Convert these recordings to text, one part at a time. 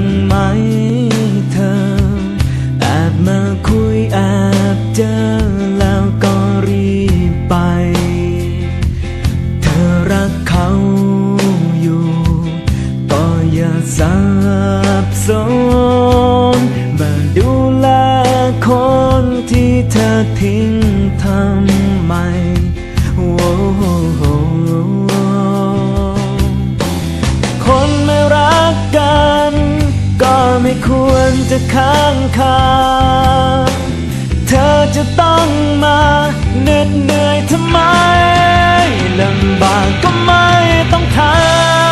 างไหมเธอแอบมาคุยแอบเจอแล้วก็รีบไป เธอรักเขาอยู่ก็อย่าสับสนมาดูแลคนที่เธอทิ้ง ไม่ควรจะค้างคา เธอจะต้องมาเหน็ดเหนื่อยทำไมลำบากก็ไม่ต้องท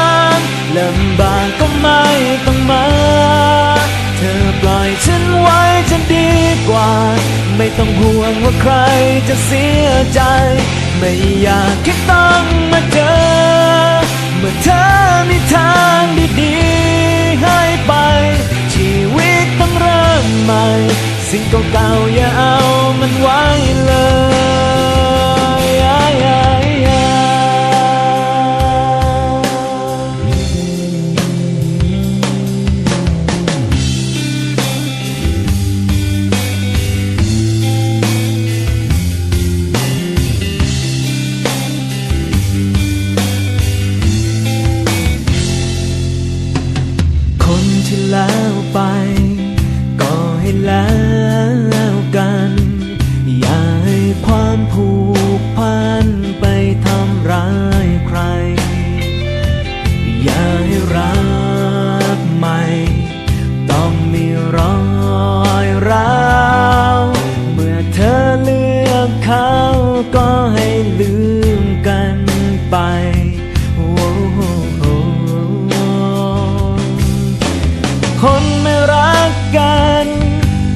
ำลำบากก็ไม่ต้องมา เธอปล่อยฉันไว้จะดีกว่า ไม่ต้องห่วงว่าใครจะเสียใจ ไม่อยากแค่ต้องมาเจอ เมื่อเธอมี สิ่งเก่าๆอย่าเอามันไว้เลยคนที่แล้วไป ก็ให้แล้ว คนไม่รักกัน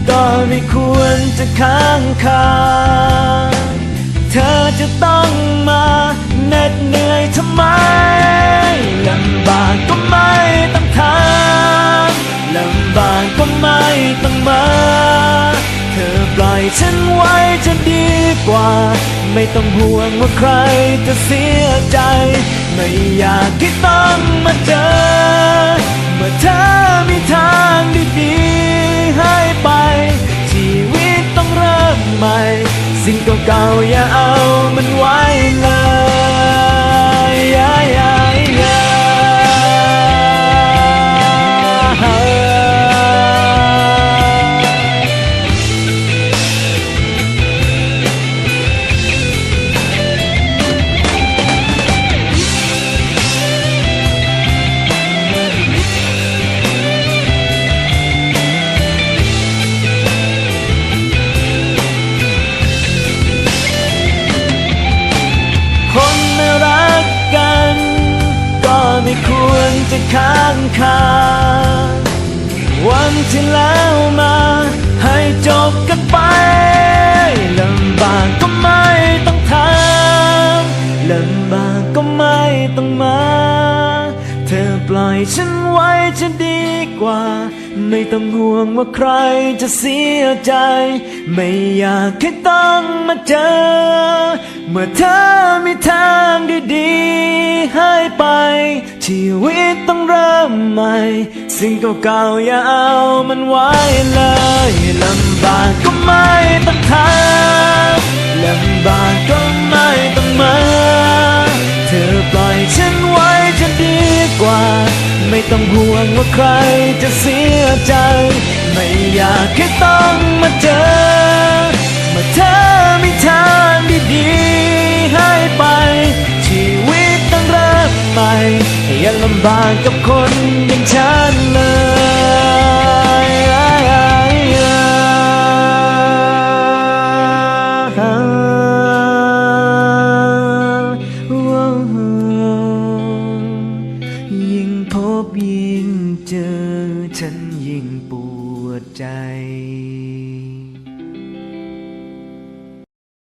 ก็ไม่ควรจะค้างคา เธอจะต้องมาเหน็ดเหนื่อยทำไมลำบากก็ไม่ต้องทำลำบากก็ไม่ต้องมา เธอปล่อยฉันไว้จะดีกว่า ไม่ต้องห่วงว่าใครจะเสียใจ สิ่งเก่าๆอย่าเอามันไว้เลย จะค้างคาวันที่แล้วมา ให้จบกันไปลำบากก็ไม่ต้องทำลำบากก็ไม่ต้องมา เธอปล่อยฉันไว้จะดีกว่า ไม่ต้องห่วงว่าใครจะเสียใจ ไม่อยากให้ต้องมาเจอ เมื่อเธอมีทางดีๆให้ไป ชีวิตต้องเริ่มใหม่ สิ่งเก่าๆอย่าเอามันไว้เลยลำบากก็ไม่ต้องทำลำบากก็ไม่ต้องมา เธอปล่อยฉันไว้จะดีกว่า ไม่ต้องห่วงว่าใครจะเสียใจ ไม่อยากให้ต้องมาเจอ ย่าลำบากกับคนอย่างฉันเลยยิ่งพบยิ่งเจอฉันยิ่งปวดใจ